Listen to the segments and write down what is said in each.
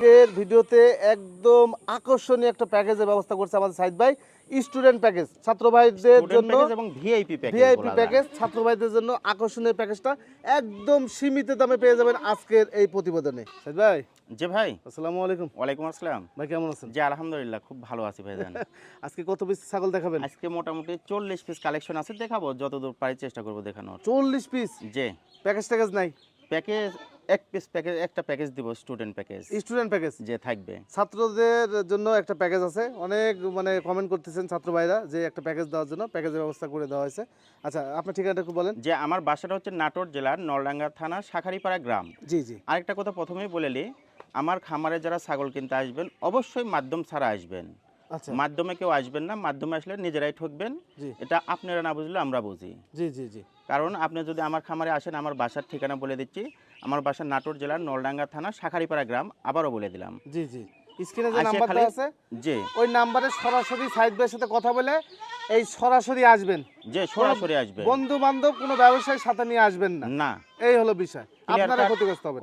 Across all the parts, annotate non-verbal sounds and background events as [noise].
আজকের ভিডিওতে একদম আকর্ষণীয় একটা প্যাকেজের ব্যবস্থা করছে আমাদের সাইদ ভাই। স্টুডেন্ট প্যাকেজ ছাত্র ভাইদের জন্য এবং ভিআইপি প্যাকেজ ভিআইপি প্যাকেজ ছাত্র ভাইদের জন্য আকর্ষণীয় প্যাকেজটা একদম সীমিত দামে পেয়ে যাবেন আজকের এই প্রতিবেদনে। সাইদ ভাই। যে ভাই। আসসালামু আলাইকুম। ওয়ালাইকুম আসসালাম। ভাই কেমন আছেন? জি আলহামদুলিল্লাহ খুব ভালো আছি ভাইজান। [laughs] আজকে কত পিস ছাগল দেখাবেন? আজকে মোটামুটি চল্লিশ পিস কালেকশন আছে দেখাবো যতদূর পারি চেষ্টা করব দেখানোর। চল্লিশ পিস যে প্যাকেজ ট্যাকেজ নাই? প্যাকেজ এক পিস প্যাকেজ একটা প্যাকেজ দিব স্টুডেন্ট প্যাকেজ স্টুডেন্ট প্যাকেজ যে থাকবে। ছাত্রদের জন্য একটা প্যাকেজ আছে। অনেক মানে কমেন্ট করতেছেন ছাত্র ভাইরা যে একটা প্যাকেজ দেওয়ার জন্য প্যাকেজের ব্যবস্থা করে দেওয়া হয়েছে। আচ্ছা আপনার ঠিকানাটা একটু বলেন। যে আমার বাসাটা হচ্ছে নাটোর জেলার নলডাঙ্গা থানা শাখারিপাড়া গ্রাম। জি জি। আরেকটা কথা প্রথমেই বলে নিই আমার খামারে যারা ছাগল কিনতে আসবেন অবশ্যই মাধ্যম ছাড়া আসবেন। আচ্ছা। মাধ্যমে কেউ আসবেন না মাধ্যমে আসলে নিজেরাই ঠকবেন। জি। এটা আপনারা না বুঝলে আমরা বুঝি। জি জি জি। কারণ আপনি যদি আমার খামারে আসেন আমার বাসার ঠিকানা বলে দিচ্ছি আমার বাসা নাটোর জেলার নলডাঙ্গা থানা শাখারিপাড়া গ্রাম আবারও বলে দিলাম। জি জি। স্ক্রিনে যে নাম্বারটা আছে যে ওই নাম্বারে সরাসরি সাইদ ভাইয়ের সাথে কথা বলে এই সরাসরি আসবেন। যে সরাসরি আসবে। বন্ধু বান্ধব কোনো ব্যবসায়ীর সাথে নিয়ে আসবেন না। না। এই হলো বিষয়। আপনারা ক্ষতিগ্রস্ত হবেন।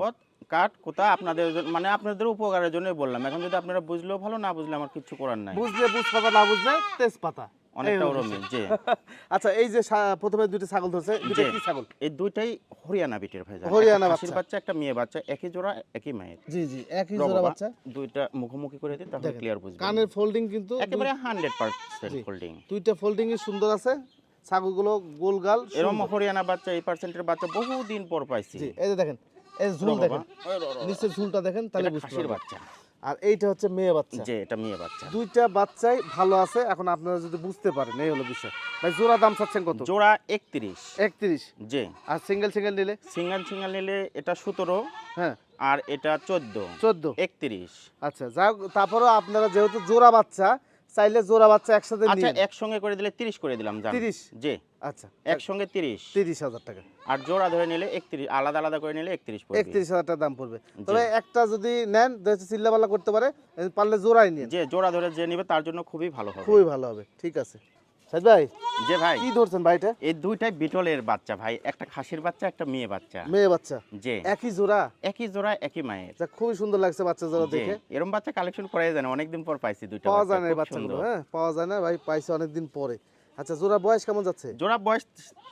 কাট কোথা আপনাদের মানে আপনাদের উপকারের জন্যই বললাম। এখন যদি আপনারা বুঝলেও ভালো না বুঝলে আমার কিছু করার নাই। বুঝলে বুঝপাতা না বুঝলে তেজপাতা। এই অনেকটা ওরমই। যে [laughs] আচ্ছা এই যে প্রথমে দুটি ছাগল ধরছে দুটো কি ছাগল এই দুইটাই হরিয়ানা বিটের ভাই হরিয়ানা বাচ্চা। বাচ্চা একটা মেয়ে বাচ্চা একই জোড়া একই মায়ের জি জি একই জোড়া বাচ্চা দুইটা মুখোমুখি করে দিই তাহলে ক্লিয়ার বুঝবেন কানের ফোল্ডিং কিন্তু একেবারে হান্ড্রেড পার্সেন্ট জি। হোল্ডিং দুইটা ফোল্ডিং সুন্দর আছে ছাগলগুলো গোলগাল এরকম হরিয়ানা বাচ্চা এই পার্সেন্টের বাচ্চা বহুদিন পর পাইছি জি এই যে দেখেন এই ঝুল দেখেন। নিচের ঝুলটা দেখেন তাহলে বুঝতে পারবেন বাচ্চা আর এইটা হচ্ছে মেয়ে বাচ্চা। যে এটা মেয়ে বাচ্চা। দুইটা বাচ্চাই ভালো আছে এখন আপনারা যদি বুঝতে পারেন এই হলো বিষয়। ভাই জোড়া দাম চাচ্ছেন কত? জোড়া একত্রিশ। একত্রিশ? যে আর সিঙ্গেল সিঙ্গেল নিলে? সিঙ্গেল সিঙ্গেল নিলে এটা সতেরো হ্যাঁ। আর এটা চোদ্দ। চোদ্দ? একত্রিশ। আচ্ছা যাই হোক, তারপরেও আপনারা যেহেতু জোড়া বাচ্চা চাইলে জোড়া বাচ্চা একসাথে আচ্ছা একসঙ্গে করে দিলে তিরিশ করে দিলাম জান। 30? জি। আচ্ছা একসঙ্গে তিরিশ। তিরিশ হাজার টাকা। আর জোড়া ধরে নিলে একত্রিশ আলাদা আলাদা করে নিলে একত্রিশ পড়বে। একত্রিশ হাজার টাকা দাম পড়বে। তবে একটা যদি নেন চিল্লাপাল্লা করতে পারে পারলে জোড়াই নিন। যে জোড়া ধরে যে নেবে তার জন্য খুবই ভালো হবে। খুবই ভালো হবে ঠিক আছে। সাইদ ভাই যে ভাই কি ধরছেন ভাইটা এই দুইটাই বিটলের বাচ্চা ভাই একটা খাসির বাচ্চা একটা মেয়ে বাচ্চা। মেয়ে বাচ্চা? যে। একই জোড়া? একই জোড়া একই মায়ের। যা খুবই সুন্দর লাগছে বাচ্চা জোড়া দেখে। এরম বাচ্চা কালেকশন করাই যায় না অনেকদিন পর পাইছি দুইটা পাওয়া যায় না বাচ্চাগুলো হ্যাঁ পাওয়া যায় না ভাই পাইছে অনেকদিন পরে। আচ্ছা জোড়া বয়স কেমন যাচ্ছে? জোড়া বয়স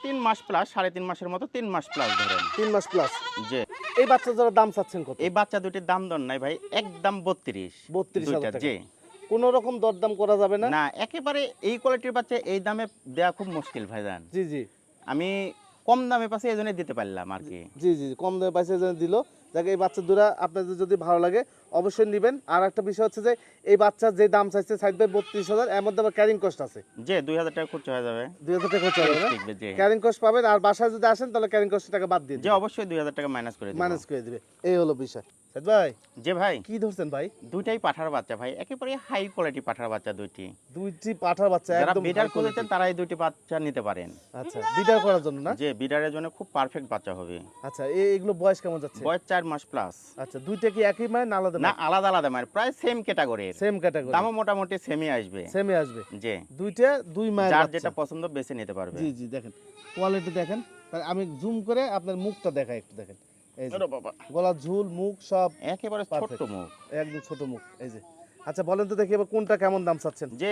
তিন মাস প্লাস সাড়ে তিন মাসের মতো তিন মাস প্লাস ধরেন। তিন মাস প্লাস যে। এই বাচ্চা জোড়া দাম চাচ্ছেন কত? এই বাচ্চা দুটির দাম দর নাই ভাই একদম বত্রিশ। 32,000 টাকা। যে। কোন রকম দরদাম করা যাবে না। না একেবারে এই কোয়ালিটির বাচ্চা এই দামে দেওয়া খুব মুশকিল ভাইজান। জি জি। আমি কম দামে পাচ্ছি এই জন্য দিতে পারলাম আর কি। জি জি কম দামে পাইছে জন্য দিল। যাকে এই বাচ্চা দুরা আপনাদের যদি ভালো লাগে অবশ্যই নেবেন। আর একটা বিষয় হচ্ছে যে এই বাচ্চার যে দাম চাইছে সাইড বাই বত্রিশ হাজার এর মধ্যে আবার ক্যারিং কস্ট আছে। যে দুই হাজার টাকা খরচ হয়ে যাবে। দুই হাজার টাকা খরচ হবে ক্যারিং কস্ট পাবেন আর বাসায় যদি আসেন তাহলে ক্যারিং কস্ট টাকা বাদ দিয়ে যে অবশ্যই দুই হাজার টাকা মাইনাস করে। ম্যানেজ করে দিবে। এই হলো বিষয়। সাইদ ভাই যে ভাই। কি ধরছেন ভাই? দুইটাই পাঠার বাচ্চা ভাই একেবারে হাই কোয়ালিটি পাঠার বাচ্চা দুইটি। দুইটি পাঠার বাচ্চা একদম বিডার high তারা এই দুইটি বাচ্চা নিতে পারেন। আচ্ছা বিডার করার জন্য না? যে বিডারের জন্য খুব পারফেক্ট বাচ্চা হবে। আচ্ছা এই বয়স কেমন যাচ্ছে? বয়স চার মাস প্লাস আচ্ছা দুইটা কি একই মায়ের না আলাদা না আলাদা আলাদা মানে প্রায় সেম ক্যাটাগরির সেম ক্যাটাগরি দামও মোটামুটি সেমই আসবে। সেমই আসবে। দুইটা দুই মায়ের যার যেটা পছন্দ বেছে নিতে পারবে। জি জি দেখেন কোয়ালিটি দেখেন। আমি জুম করে আপনার মুখটা দেখাই একটু দেখেন। গলার ঝুল মুখ সব একেবারে ছোট মুখ। একদম ছোট মুখ এই যে। আচ্ছা বলেন তো দেখি এবার কোনটা কেমন দাম চাচ্ছেন? যে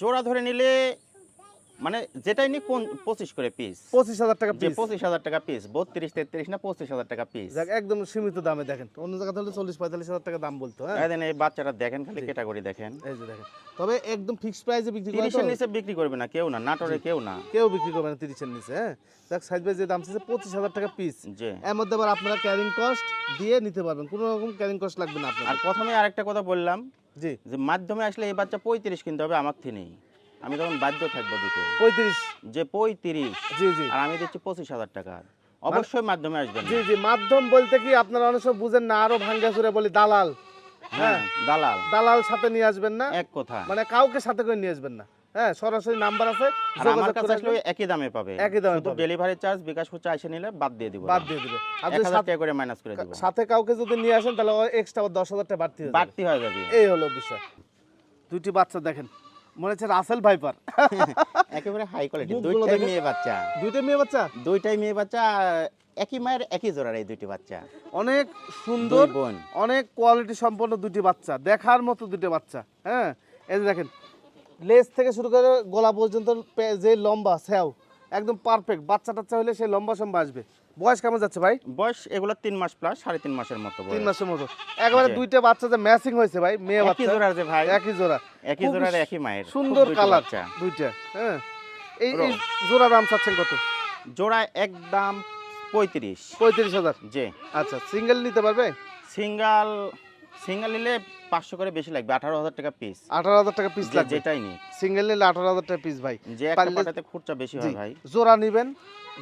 জোড়া ধরে নিলে মানে যেটাই নি কোন পঁচিশ করে পিস পঁচিশ হাজার টাকা পিস পঁচিশ হাজার টাকা পিস বত্রিশ তেত্রিশ না পঁচিশ হাজার টাকা পিস যাক একদম সীমিত দামে দেখেন। অন্য জায়গাতে হলে চল্লিশ পঁয়তাল্লিশ হাজার টাকা দাম বলতো হ্যাঁ? এই এই বাচ্চাটা দেখেন খালি ক্যাটাগরি দেখেন। এই যে দেখেন। তবে একদম ফিক্সড প্রাইসে বিক্রি করে তিরিশের নিচে বিক্রি করবে না কেউ না নাটোরে কেউ না। কেউ বিক্রি করবে না তিরিশের নিচে হ্যাঁ? দেখ সাইজ বাই যে দাম চাইছে পঁচিশ হাজার টাকা পিস যে এর মধ্যে আবার আপনারা ক্যারিং কস্ট দিয়ে নিতে পারবেন কোনো রকম ক্যারিং কস্ট লাগবে না আর আপনার প্রথমে আরেকটা কথা বললাম জি। যে মাধ্যমে আসলে এই বাচ্চা পঁয়ত্রিশ কিনতে হবে আমার থেকেই আমি তখন বাধ্য থাকব দিতে পঁয়ত্রিশ। যে পঁয়ত্রিশ। জি জি। আর আমি দিচ্ছি পঁচিশ হাজার টাকা। অবশ্যই মাধ্যমে আসবেন জি জি মাধ্যম বলতে কি আপনারা অনেক সময় বুঝেন না আরও ভাঙ্গা চুরে বলি দালাল। হ্যাঁ দালাল। দালাল সাথে নিয়ে আসবেন না। এক কথা। মানে কাউকে সাথে করে নিয়ে আসবেন না। হ্যাঁ সরাসরি নাম্বার আছে আর আমার কাছে আসলে একই দামে পাবে। একই দামে শুধু ডেলিভারি চার্জ বিকাশ এসে নিলে বাদ দিয়ে দিব বাদ দিয়ে দিবে। টাকা করে মাইনাস করে দিব। সাথে কাউকে যদি নিয়ে আসেন তাহলে এক্সট্রা দশ হাজার টাকা বাড়তি হয়ে যাবে। বাড়তি হয়ে যাবে। এই হলো বিষয়। দুইটি বাচ্চা দেখেন। মনে হচ্ছে রাসেল ভাইপার। [laughs] একেবারে হাই কোয়ালিটি দুইটাই মেয়ে বাচ্চা। দুইটা মেয়ে বাচ্চা? দুইটাই মেয়ে বাচ্চা একই মায়ের একই জোড়ার এই দুটি বাচ্চা। অনেক সুন্দর অনেক কোয়ালিটি সম্পন্ন দুটি বাচ্চা। দেখার মতো দুটি বাচ্চা হ্যাঁ? এই যে দেখেন লেজ থেকে শুরু করে গলা পর্যন্ত যে লম্বা স্যাও একদম পারফেক্ট বাচ্চা টাচ্চা হলে সে লম্বা সম্বা আসবে। বয়স কেমন যাচ্ছে ভাই? বয়স এগুলো তিন মাস প্লাস সাড়ে তিন মাসের মতো তিন মাসের মতো। একবারে দুইটা বাচ্চা যে ম্যাচিং হয়েছে ভাই মেয়ে একই বাচ্চা। জোড়ার যে ভাই। একই জোড়া। একই জোড়ার একই মায়ের। সুন্দর কালার। দুইটা হ্যাঁ। এই জোড়া দাম চাচ্ছেন কত? জোড়া একদম পঁয়ত্রিশ। পঁয়ত্রিশ হাজার? যে আচ্ছা সিঙ্গেল নিতে পারবে? সিঙ্গাল সিঙ্গেল নিলে পাঁচশো করে বেশি লাগবে আঠারো হাজার টাকা পিস আঠারো হাজার টাকা পিস লাগবে। যেটাই নি সিঙ্গেল নিলে আঠারো হাজার টাকা পিস ভাই। যে একটা পাটাতে খুরচা বেশি হয় ভাই। জোড়া নিবেন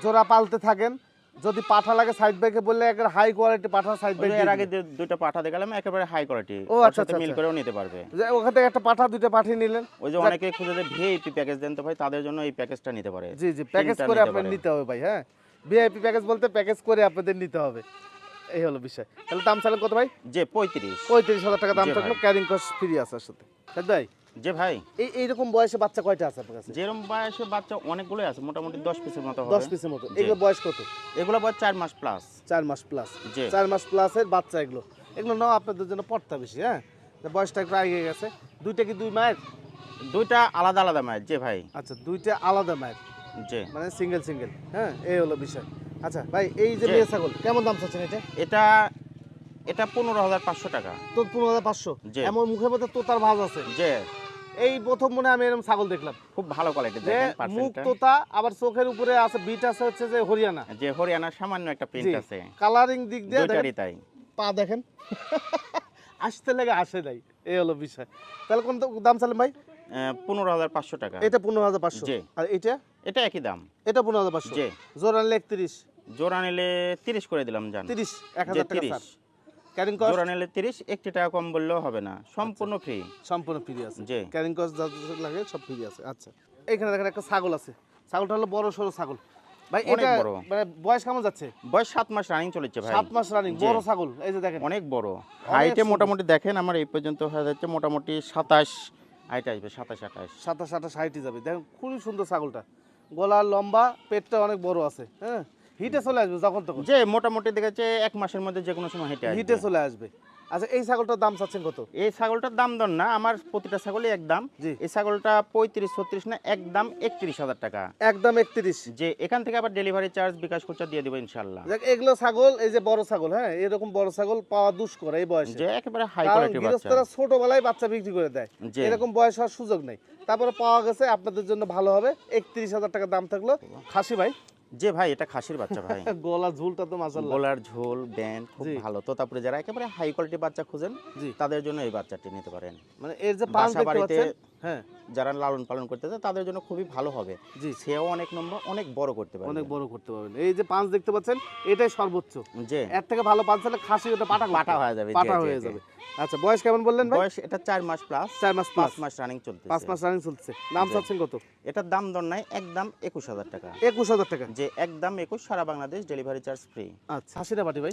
জোড়া পালতে থাকেন যদি পাঠা লাগে সাইড বাইকে বললে একটা হাই কোয়ালিটি পাঠা সাইড যে বাইক এর আগে যে দুইটা পাঠা দেখালাম একেবারে হাই কোয়ালিটি ও, আচ্ছা, আচ্ছা, মিল আচ্ছা। করেও নিতে পারবে। ওখান থেকে একটা পাঠা দুইটা পাঠিয়ে নিলেন। ওই যে অনেকে খুঁজে যে ভিআইপি প্যাকেজ দেন তো ভাই তাদের জন্য এই প্যাকেজটা নিতে পারে। জি জি প্যাকেজ করে পারে। নিতে হবে ভাই হ্যাঁ? ভিআইপি প্যাকেজ বলতে প্যাকেজ করে আপনাদের নিতে হবে। এই হলো বিষয়। তাহলে দাম চালেন কত ভাই? যে পঁয়ত্রিশ। পঁয়ত্রিশ হাজার টাকা দাম থাকল ক্যারিং কস্ট ফ্রি আছে সাথে। ভাই যে ভাই? এই এইরকম বয়সে বাচ্চা কয়টা আছে আপনার কাছে? যেরকম বয়সে বাচ্চা অনেকগুলোই আছে মোটামুটি দশ পিসের মতো হবে। দশ পিসের মতো। এগুলো বয়স কত? এগুলো বয়স চার মাস প্লাস চার মাস প্লাস চার মাস প্লাসের বাচ্চা এগুলো। এগুলো নাও আপনাদের জন্য পড়তা বেশি হ্যাঁ? যে বয়সটা একটু আগে গেছে। দুইটা কি দুই মায়ের? দুইটা আলাদা আলাদা মায়ের যে ভাই। আচ্ছা দুইটা আলাদা মায়ের। যে মানে সিঙ্গেল সিঙ্গেল হ্যাঁ? এই হলো বিষয়। আচ্ছা ভাই এই যে মেয়ে ছাগল কেমন দাম চাচ্ছেন এটা? এটা এটা পনেরো হাজার পাঁচশো টাকা। তো পনেরো হাজার পাঁচশো। এমন মুখের মধ্যে তোতার ভাজ আছে। যে এই প্রথম মনে আমি এরকম ছাগল দেখলাম। খুব ভালো কোয়ালিটি মুখ তোতা আবার চোখের উপরে আছে বিট আছে হচ্ছে যে হরিয়ানা। যে হরিয়ানার সামান্য একটা প্রিন্ট আছে। কালারিং দিক দিয়ে দেখেন, তাই। পা দেখেন। [laughs] আসতে লেগে আসে নাই এই হলো বিষয়। তাহলে কোন দাম চালেন ভাই? পনেরো হাজার পাঁচশো টাকা। এটা পনেরো হাজার পাঁচশো। আর এটা? এটা একই দাম। এটা পনেরো হাজার পাঁচশো। যে জোর আনলে একত্রিশ। নিলে তিরিশ করে দিলাম জান। তিরিশ এক হাজার টাকা তিরিশ। ক্যারিং কস্ট জোড়া নিলে তিরিশ একটি টাকা কম বললেও হবে না। সম্পূর্ণ ফ্রি সম্পূর্ণ ফ্রি আছে। যে ক্যারিং কস্ট যা লাগে সব ফ্রি আছে। আচ্ছা। এখানে দেখেন একটা ছাগল আছে। ছাগলটা হলো বড় সরো ছাগল। ভাই অনেক এটা বড়। মানে বয়স কেমন যাচ্ছে? বয়স সাত মাস রানিং চলেছে ভাই। সাত মাস রানিং বড় ছাগল। এই যে দেখেন। অনেক বড়। হাইটে মোটামুটি দেখেন আমার এই পর্যন্ত হয়ে যাচ্ছে মোটামুটি সাতাশ হাইট আসবে সাতাশ আঠাশ। সাতাশ আঠাশ হাইটে যাবে। দেখেন খুবই সুন্দর ছাগলটা। গলা লম্বা পেটটা অনেক বড় আছে হ্যাঁ? হিটে চলে আসবে যখন তখন। যে মোটামুটি দেখেছে এক মাসের মধ্যে যে কোনো সময় হেঁটে হিটে চলে আসবে। আচ্ছা এই ছাগলটার দাম চাচ্ছেন কত? এই ছাগলটার দাম দর না আমার প্রতিটা ছাগলই একদম জি। এই ছাগলটা পঁয়ত্রিশ ছত্রিশ না একদম একত্রিশ হাজার টাকা। একদম একত্রিশ। যে এখান থেকে আবার ডেলিভারি চার্জ বিকাশ খরচা দিয়ে দেবো ইনশাল্লাহ দেখ এগুলো ছাগল এই যে বড় ছাগল হ্যাঁ এরকম বড় ছাগল পাওয়া দুষ্কর এই বয়সে। যে একেবারে হাই কারণ কোয়ালিটির বাচ্চা। ছোটবেলায় বাচ্চা বিক্রি করে দেয়। এরকম বয়স হওয়ার সুযোগ নেই। তারপরে পাওয়া গেছে আপনাদের জন্য ভালো হবে। একত্রিশ হাজার টাকা দাম থাকল। খাসি ভাই যে ভাই এটা খাসির বাচ্চা ভাই। [laughs] গলা ঝুলটা তো মাশাআল্লাহ। গলার ঝোল ব্যান্ড খুব ভালো। তো তারপরে যারা একেবারে হাই কোয়ালিটি বাচ্চা খুঁজেন তাদের জন্য এই বাচ্চাটি নিতে পারেন। মানে এর যে পাঁচ দেখতে বাড়িতে পাচ্ছেন হ্যাঁ। যারা লালন পালন করতে চায় তাদের জন্য খুবই ভালো হবে। জি। সেও অনেক নম্বর অনেক বড় করতে পারবে। অনেক বড় করতে পারবেন। এই যে পাঁচ দেখতে পাচ্ছেন এটাই সর্বোচ্চ। যে এর থেকে ভালো পাঁচ হলে খাসি ওটা পাটা পাটা হয়ে যাবে। পাটা হয়ে যাবে। আচ্ছা বয়স কেমন বললেন ভাই? বয়স এটা চার মাস প্লাস চার মাস পাঁচ মাস রানিং চলতে পাঁচ মাস রানিং চলছে দাম চাচ্ছেন কত? এটার দাম দর নাই একদম একুশ হাজার টাকা। একুশ হাজার টাকা। যে একদম একুশ সারা বাংলাদেশ ডেলিভারি চার্জ ফ্রি আচ্ছা খাসিটা বাটি ভাই?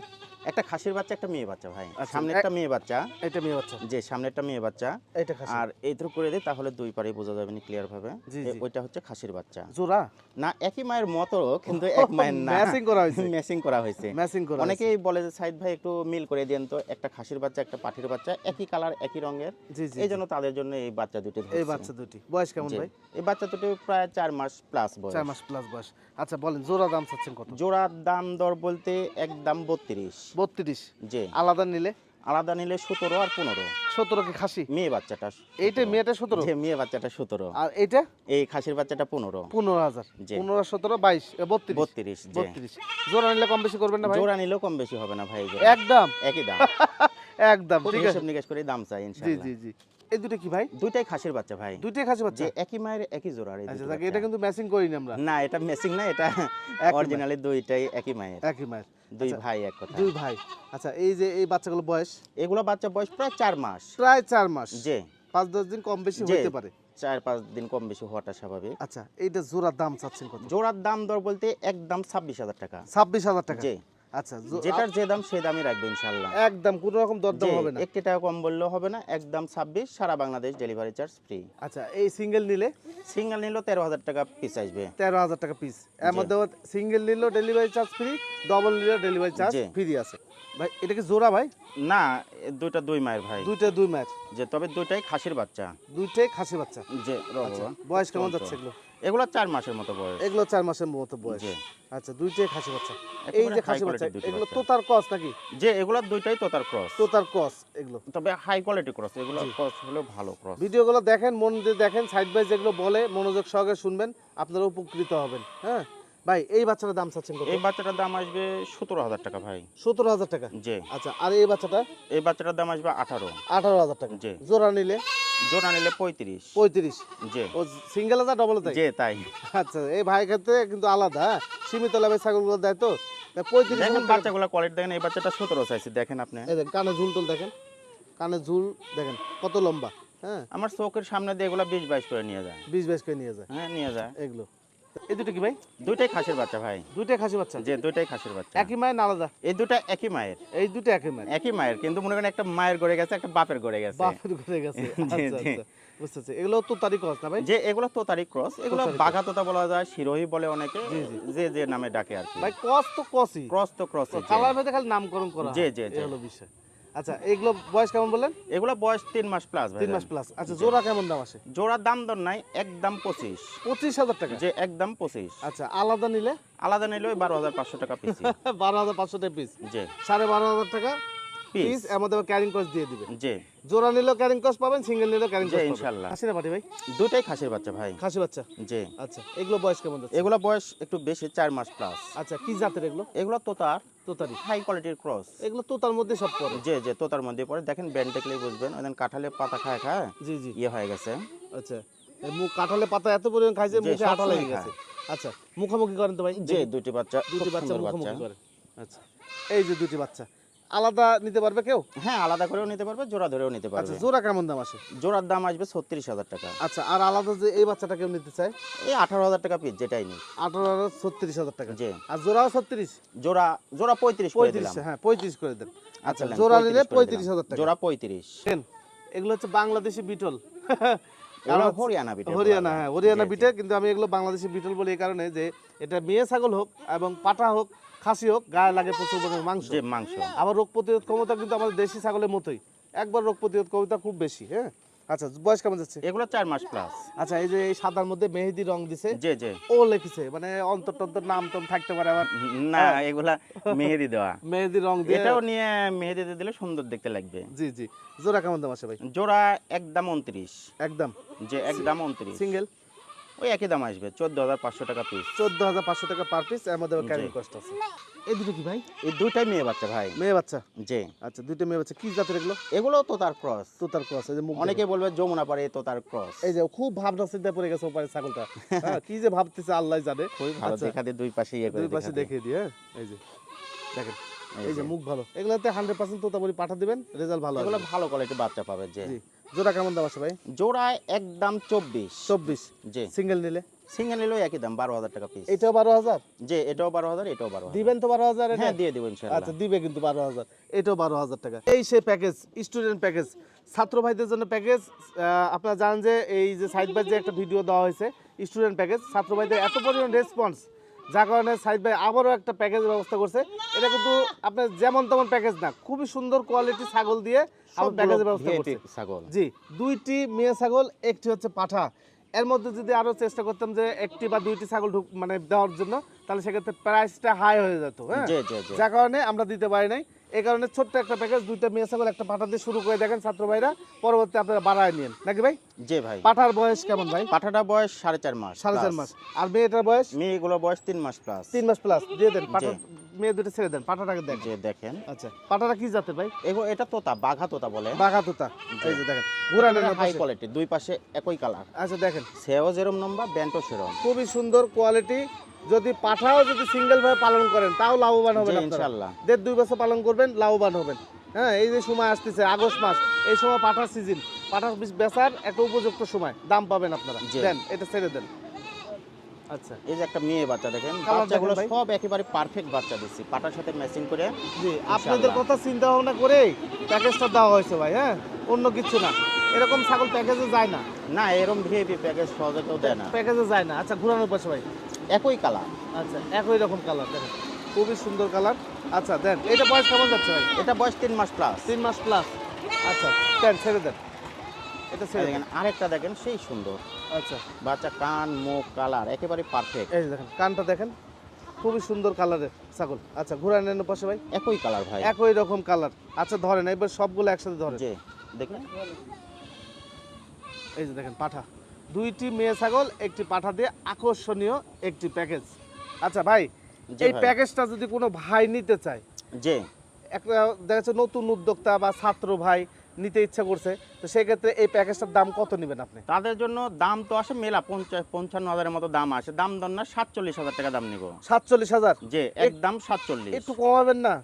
একটা খাসির বাচ্চা একটা মেয়ে বাচ্চা ভাই। আচ্ছা, সামনে একটা মেয়ে বাচ্চা। এটা মেয়ে বাচ্চা। যে সামনে একটা মেয়ে বাচ্চা। এটা আর এইটুকু করে দিই তাহলে দুই পারে বোঝা যাবে না ক্লিয়ার ভাবে। জি, জি। ওইটা হচ্ছে খাসির বাচ্চা। জোড়া? না একই মায়ের মতো কিন্তু [laughs] এক মায়ের না। ম্যাচিং করা হয়েছে। ম্যাচিং করা হয়েছে। ম্যাচিং করা অনেকেই বলে যে সাইদ ভাই একটু মিল করে দেন তো। একটা খাসির বাচ্চা একটা পাঠির বাচ্চা একই কালার একই রঙের। জি জি এই জন্য তাদের জন্য এই বাচ্চা দুটি এই বাচ্চা দুটি। বয়স কেমন ভাই? এই বাচ্চা দুটি প্রায় চার মাস প্লাস বয়স। চার মাস প্লাস বয়স। আচ্ছা বলেন জোড়া দাম চাচ্ছেন কত? জোড়ার দাম দর বলতে একদম বত্রিশ। বত্রিশ। যে আলাদা নিলে? আলাদা নিলে সতেরো আর পনেরো। সতেরো কি খাসি? মেয়ে বাচ্চাটা এইটা মেয়েটা সতেরো? মেয়ে বাচ্চাটা সতেরো। আর এইটা? এই খাসির বাচ্চাটা পনেরো। পনেরো হাজার। পনেরো সতেরো বাইশ বত্রিশ। বত্রিশ বত্রিশ। জোড়া নিলে কম বেশি করবেন না ভাই? জোড়া নিলেও কম বেশি হবে না ভাই একদম একই দাম। [laughs] একদম ঠিক আছে। নিকাশ করে দাম চাই জি জি জি। এই দুটো কি ভাই? দুইটাই খাসির বাচ্চা ভাই। দুইটাই খাসি বাচ্চা? একই মায়ের একই এই আচ্ছা। এটা কিন্তু ম্যাচিং করিনি আমরা। না এটা মেসিং না এটা অরিজিনালি দুইটাই একই মায়ের। একই মায়ের। দুই আচ্ছা, ভাই এক কথা। দুই ভাই। আচ্ছা এই যে এই বাচ্চাগুলো বয়স? এগুলো বাচ্চা বয়স প্রায় চার মাস। প্রায় চার মাস? যে পাঁচ দশ দিন কম বেশি হতে পারে? চার পাঁচ দিন কম বেশি হওয়াটা স্বাভাবিক। আচ্ছা এইটা জোড়ার দাম চাচ্ছেন কত? জোড়ার দাম দর বলতে একদম ছাব্বিশ হাজার টাকা। ছাব্বিশ হাজার টাকা। যে আচ্ছা যেটার যে দাম সেই দামই রাখবে ইনশাল্লাহ একদম কোনো রকম দরদাম হবে না। একটি টাকা কম বললেও হবে না একদম ছাব্বিশ সারা বাংলাদেশ ডেলিভারি চার্জ ফ্রি আচ্ছা এই সিঙ্গেল নিলে? সিঙ্গেল নিলেও তেরো হাজার টাকা পিস আসবে। তেরো হাজার টাকা পিস এর মধ্যে সিঙ্গেল নিলেও ডেলিভারি চার্জ ফ্রি ডবল নিলেও ডেলিভারি চার্জ ফ্রি আছে। ভাই এটা কি জোড়া ভাই? না দুইটা দুই মায়ের ভাই। দুইটা দুই যে তবে দুইটাই খাসির বাচ্চা। দুইটাই খাসি বাচ্চা। যে আচ্ছা বয়স কেমন যাচ্ছে এগুলো? এগুলো চার মাসের মতো বয়স। এগুলো চার মাসের মতো বয়স। আচ্ছা দুইটাই খাসি বাচ্চা। এই যে খাসি বাচ্চা এগুলো তোতার কস নাকি? যে এগুলো দুইটাই তোতার ক্রস। তোতার কস এগুলো। তবে হাই কোয়ালিটি ক্রস এগুলো ক্রস হলো ভালো ক্রস। ভিডিওগুলো দেখেন মন দিয়ে দেখেন সাইড বাই যেগুলো বলে মনোযোগ সহকারে শুনবেন আপনারা উপকৃত হবেন হ্যাঁ? ভাই এই বাচ্চাটার দাম চাচ্ছেন কত? এই বাচ্চাটার দাম আসবে সতেরো হাজার টাকা ভাই। সতেরো হাজার টাকা? যে আচ্ছা আর এই বাচ্চাটা? এই বাচ্চাটার দাম আসবে আঠারো। আঠারো হাজার টাকা। জি। জোড়া নিলে? জোড়া নিলে পঁয়ত্রিশ। পঁয়ত্রিশ? জি। ও সিঙ্গেল আছে ডবল তাই? জি তাই। আচ্ছা এই ভাই ক্ষেত্রে কিন্তু আলাদা হ্যাঁ? সীমিত লাভে ছাগলগুলো দেয় তো? পঁয়ত্রিশ দেখেন বাচ্চাগুলো কোয়ালিটি দেখেন এই বাচ্চাটা সতেরো সাইজে দেখেন আপনি। এই দেখেন কানে ঝুল টুল দেখেন? কানে ঝুল দেখেন কত লম্বা হ্যাঁ? আমার চোখের সামনে দিয়ে এগুলো বিশ বাইশ করে নিয়ে যায়। বিশ বাইশ করে নিয়ে যায়। হ্যাঁ নিয়ে যায়। এগুলো। এই দুটো কি ভাই? দুইটাই খাসির বাচ্চা ভাই। দুইটাই খাসি বাচ্চা? যে দুইটাই খাসির বাচ্চা। একই মায়ের আলাদা? এই দুটা একই মায়ের। এই দুটো একই মায়ের? একই মায়ের কিন্তু মনে করেন একটা মায়ের গড়ে গেছে একটা বাপের গড়ে গেছে। বাপের ঘুরে গেছে। [laughs] আচ্ছা আচ্ছা। বুঝতেছি এগুলো তো তারিখ না ভাই? যে এগুলো তোতারি ক্রস এগুলো বাঘা তোতা বলা যায় শিরোহী বলে অনেকে। যে যে নামে ডাকে আর কি। ভাই তো ক্রস তো ক্রস কালার ভেদে খালি নামকরণ করা জি, জি, জি। বিষয়। আচ্ছা এগুলো বয়স কেমন বললেন? এগুলো বয়স তিন মাস প্লাস তিন মাস প্লাস আচ্ছা জোড়া কেমন দাম আসে জোড়ার দাম দর নাই একদম পঁচিশ। পঁচিশ হাজার টাকা? যে একদম পঁচিশ। আচ্ছা আলাদা নিলে? আলাদা নিলে ওই বারো হাজার পাঁচশো টাকা পিস [laughs] বারো হাজার পাঁচশো টাকা পিস যে সাড়ে বারো হাজার টাকা? পিস এর মধ্যে ক্যারিং কস্ট দিয়ে দিবে যে জোড়া নিলেও ক্যারিং কস্ট পাবেন সিঙ্গেল নিলেও ক্যারিং জি, কস্ট ইনশাল্লাহ। খাসি না পাটি ভাই? দুটাই খাসির বাচ্চা ভাই। খাসি বাচ্চা? যে আচ্ছা এগুলো বয়স কেমন যাচ্ছে? এগুলো বয়স একটু বেশি চার মাস প্লাস আচ্ছা কি জাতের এগুলো? এগুলো তোতার। তোতারি। হাই কোয়ালিটির ক্রস এগুলো তোতার মধ্যে সব পড়ে যে যে তোতার মধ্যে পড়ে দেখেন ব্যান্ড দেখলেই বুঝবেন। ওই কাঁঠালে পাতা খায় খায়? জি জি। ইয়ে হয়ে গেছে। আচ্ছা মুখ কাঁঠালে পাতা এত পরিমাণ খাইছে জি, মুখে আঠা লেগে গেছে। আচ্ছা মুখামুখি করেন তো ভাই? যে দুটি বাচ্চা দুটি বাচ্চা মুখোমুখি করেন আচ্ছা এই যে দুটি বাচ্চা। আলাদা নিতে পারবে কেউ? হ্যাঁ আলাদা করেও নিতে পারবে জোড়া ধরেও নিতে আচ্ছা পারবে। জোড়া কেমন দাম আসে জোড়ার দাম আসবে ছত্রিশ হাজার টাকা। আচ্ছা আর আলাদা যে এই বাচ্চাটা কেউ নিতে চায়? এই আঠারো হাজার টাকা পিস যেটাই নেই আঠারো হাজার ছত্রিশ হাজার টাকা। যে আর জোড়াও ছত্রিশ? জোড়া জোড়া পঁয়ত্রিশ করে পঁয়ত্রিশ হ্যাঁ পঁয়ত্রিশ করে দেন। আচ্ছা জোড়া নিলে 35 পঁয়ত্রিশ হাজার টাকা। জোড়া পঁয়ত্রিশ। এগুলো হচ্ছে বাংলাদেশি বিটল। [laughs] হরিয়ানা হরিয়ানা হ্যাঁ হরিয়ানা কিন্তু আমি এগুলো বাংলাদেশি বিটল বলি এই কারণে যে এটা মেয়ে ছাগল হোক এবং পাটা হোক খাসি হোক গায়ে লাগে প্রচুর পরিমাণে মাংস। মাংস। আবার রোগ প্রতিরোধ ক্ষমতা কিন্তু আমাদের দেশি ছাগলের মতোই। একবার রোগ প্রতিরোধ ক্ষমতা খুব বেশি হ্যাঁ? আচ্ছা বয়স কেমন যাচ্ছে? এগুলো চার মাস প্লাস আচ্ছা এই যে এই সাদার মধ্যে মেহেদি রং দিছে জি জি। ও লিখেছে মানে অন্তর টন্তর নাম টাম থাকতে পারে আবার। না এগুলা মেহেদি দেওয়া। [laughs] মেহেদি রং দিয়ে। এটাও নিয়ে মেহেদি দিয়ে দিলে সুন্দর দেখতে লাগবে। জি জি। জোড়া কেমন দাম আছে ভাই? জোড়া একদম উনত্রিশ। একদম। যে একদম উনত্রিশ। সিঙ্গেল? ওই একই দাম আসবে চোদ্দ হাজার পাঁচশো টাকা পিস চোদ্দ হাজার পাঁচশো টাকা পার পিস এর মধ্যে জি। ক্যারিং কস্ট আছে। এই দুটো কি ভাই? এই দুইটাই মেয়ে বাচ্চা ভাই। মেয়ে বাচ্চা? যে আচ্ছা দুইটা মেয়ে বাচ্চা। কি জাতের এগুলো? এগুলো তো তার ক্রস। তো তার ক্রস এই যে মুখ অনেকে বলবে যমুনা পারে তো তার ক্রস। এই যে খুব ভাবনা চিন্তা পড়ে গেছে ওপারে ছাগলটা। হ্যাঁ, কি যে ভাবতেছে আল্লাহ জানে। খুবই ভালো আচ্ছা, দেখা দিয়ে দুই পাশে ইয়ে করে দুই পাশে দেখা দিয়ে। হ্যাঁ? এই যে দেখেন এই যে। মুখ ভালো। এগুলাতে হান্ড্রেড পার্সেন্ট তোতাবরি পাঠা দিবেন রেজাল্ট ভালো এগুলো ভালো কোয়ালিটির বাচ্চা পাবে যে জি। জোড়া কেমন দাম আছে ভাই? জোড়ায় একদম চব্বিশ। চব্বিশ। যে সিঙ্গেল নিলে? সিঙ্গেল নিলেও একই দাম বারো হাজার টাকা পিস এটাও বারো হাজার? যে এটাও বারো হাজার এটাও বারো দিবেন তো বারো হাজার হ্যাঁ দিয়ে দেবো ইনশাল্লাহ আচ্ছা দিবে কিন্তু বারো হাজার। এটাও বারো হাজার টাকা। এই সে প্যাকেজ স্টুডেন্ট প্যাকেজ ছাত্র ভাইদের জন্য প্যাকেজ আপনারা জানেন যে এই যে সাইড বাই যে একটা ভিডিও দেওয়া হয়েছে স্টুডেন্ট প্যাকেজ ছাত্র ভাইদের এত পরিমাণ রেসপন্স যার কারণে সাইদ ভাই আবারও একটা প্যাকেজের ব্যবস্থা করছে। এটা কিন্তু আপনার যেমন তেমন প্যাকেজ না খুবই সুন্দর কোয়ালিটি ছাগল দিয়ে আমার প্যাকেজের ব্যবস্থা করছে। ছাগল। জি দুইটি মেয়ে ছাগল একটি হচ্ছে পাঠা। এর মধ্যে যদি আরও চেষ্টা করতাম যে একটি বা দুইটি ছাগল ঢুক মানে দেওয়ার জন্য তাহলে সেক্ষেত্রে প্রাইসটা হাই হয়ে যেত হ্যাঁ? যার কারণে আমরা দিতে পারি নাই। এই কারণে ছোট্ট একটা প্যাকেজ দুইটা মেয়ে ছাগল একটা পাঠা দিয়ে শুরু করে দেখেন ছাত্র ভাইরা। পরবর্তী আপনারা বাড়ায় নিন। নাকি ভাই? জি ভাই। পাঠার বয়স কেমন ভাই? পাঠাটা বয়স সাড়ে চার মাস সাড়ে চার মাস। আর মেয়েটার বয়স? মেয়েগুলো বয়স তিন মাস প্লাস তিন মাস প্লাস দিয়ে দেন পাঠা মেয়ে দুটো ছেড়ে দেন পাঠাটাকে দেন যে দেখেন। আচ্ছা পাঠাটা কি জাতের ভাই? এগুলো এটা তোতা বাঘা তোতা বলে। বাঘা তোতা এই যে দেখেন হাই কোয়ালিটি দুই পাশে একই কালার আচ্ছা দেখেন। সেও যেরম নম্বর ব্যান্টও সেরম। খুবই সুন্দর কোয়ালিটি যদি পাঠাও যদি সিঙ্গেল ভাবে পালন করেন তাও লাভবান হবেন। ইনশাল্লাহ দেড় দুই বছর পালন করবেন লাভবান হবেন। হ্যাঁ এই যে সময় আসতেছে আগস্ট মাস এই সময় পাঠার সিজন পাঠার বীজ বেচার একটা উপযুক্ত সময় দাম পাবেন আপনারা। দেন এটা ছেড়ে দেন। আচ্ছা। এই যে একটা মেয়ে বাচ্চা দেখেন বাচ্চাগুলো সব একেবারে পারফেক্ট বাচ্চা দিচ্ছি। পাটার সাথে ম্যাচিং করে জি আপনাদের কথা চিন্তা ভাবনা করে প্যাকেজটা দেওয়া হয়েছে ভাই হ্যাঁ? অন্য কিছু না। এরকম ছাগল প্যাকেজে যায় না। না এরকম ভিআইপি প্যাকেজ সহজে কেউ দেয় না। প্যাকেজে যায় না। আচ্ছা ঘুরানোর পাশে ভাই। একই কালার আচ্ছা একই রকম কালার দেখেন। খুবই সুন্দর কালার আচ্ছা দেন এটা বয়স কেমন যাচ্ছে ভাই? এটা বয়স তিন মাস প্লাস তিন মাস প্লাস আচ্ছা দেন ছেড়ে দেন। এটা ছেড়ে দেখেন আরেকটা দেখেন সেই সুন্দর। আচ্ছা। বাচ্চা কান মুখ কালার একেবারে পারফেক্ট এই দেখেন কানটা দেখেন খুবই সুন্দর কালারের ছাগল। আচ্ছা ঘুরানোর পাশে ভাই। একই কালার ভাই। একই রকম কালার। আচ্ছা ধরেন এবার সবগুলো একসাথে ধরেন। যে দেখেন এই যে দেখেন পাঠা। দুইটি মেয়ে ছাগল একটি পাঠা দিয়ে আকর্ষণীয় একটি প্যাকেজ। আচ্ছা ভাই জি এই প্যাকেজটা যদি কোনো ভাই নিতে চায় যে একটা দেখা যাচ্ছে নতুন উদ্যোক্তা বা ছাত্র ভাই নিতে ইচ্ছা করছে তো সেক্ষেত্রে এই প্যাকেজটার দাম কত নেবেন আপনি? তাদের জন্য দাম তো আসে মেলা পঞ্চাশ পঞ্চান্ন হাজারের মতো দাম আসে। দাম দর না সাতচল্লিশ হাজার টাকা দাম নিব। সাতচল্লিশ হাজার যে একদম সাতচল্লিশ। একটু কমাবেন না?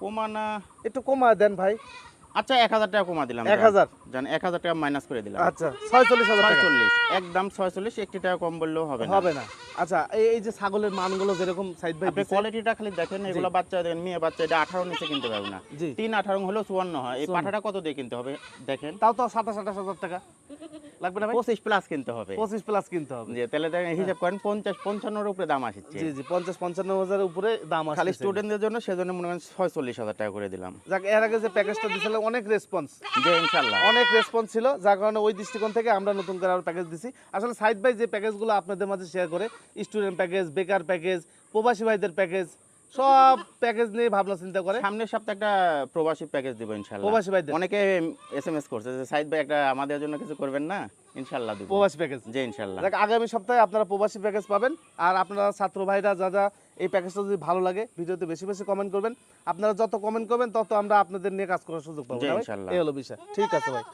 কমানা একটু কমা দেন ভাই। আচ্ছা এক হাজার টাকা কমা দিলাম এক হাজার? জান এক হাজার টাকা মাইনাস করে দিলাম। আচ্ছা ছয়চল্লিশ হাজার। ছয়চল্লিশ একদম ছয়চল্লিশ একটি টাকা কম বললেও হবে না। হবে না। আচ্ছা এই যে ছাগলের মানগুলো যেরকম সাইড আপনি কোয়ালিটিটা খালি দেখেন এগুলো বাচ্চা দেখেন মেয়ে বাচ্চা এটা আঠারো নিচে কিনতে পারবে না। তিন আঠারো হলেও চুয়ান্ন হয়। এই পাঠাটা কত দিয়ে কিনতে হবে দেখেন। তাও তো সাতাশ আঠাশ হাজার টাকা। লাগবে না পঁচিশ প্লাস কিনতে হবে। পঁচিশ প্লাস কিনতে হবে। যে তাহলে দেখেন হিসাব করেন পঞ্চাশ পঞ্চান্নর উপরে দাম আসছে। জি জি পঞ্চাশ পঞ্চান্ন হাজারের উপরে দাম আছে খালি স্টুডেন্টদের জন্য সেজন্য মনে করেন ছয়চল্লিশ হাজার টাকা করে দিলাম। যাক এর আগে যে প্যাকেজটা দিয়েছিলাম অনেক রেসপন্স অনেক রেসপন্স ছিল যার কারণে ওই দৃষ্টিকোণ থেকে আমরা নতুন করে আরও প্যাকেজ দিছি। আসলে সাইড বাই যে প্যাকেজগুলো আপনাদের মাঝে শেয়ার করে স্টুডেন্ট প্যাকেজ বেকার প্যাকেজ প্রবাসী ভাইদের প্যাকেজ সব প্যাকেজ নিয়ে ভাবনা চিন্তা করে। সামনের সপ্তাহে একটা প্রবাসী প্যাকেজ দিব ইনশাল্লাহ প্রবাসী ভাইদের। অনেকে এস এম এস করছে যে সাইদ ভাই একটা আমাদের জন্য কিছু করবেন না? ইনশাল্লাহ দিব। প্রবাসী প্যাকেজ যে ইনশাল্লাহ দেখ আগামী সপ্তাহে আপনারা প্রবাসী প্যাকেজ পাবেন আর আপনারা ছাত্র ভাইরা যা যা এই প্যাকেজটা যদি ভালো লাগে ভিডিওতে বেশি বেশি কমেন্ট করবেন। আপনারা যত কমেন্ট করবেন তত আমরা আপনাদের নিয়ে কাজ করার সুযোগ পাবো। এই হলো বিষয়। ঠিক আছে ভাই।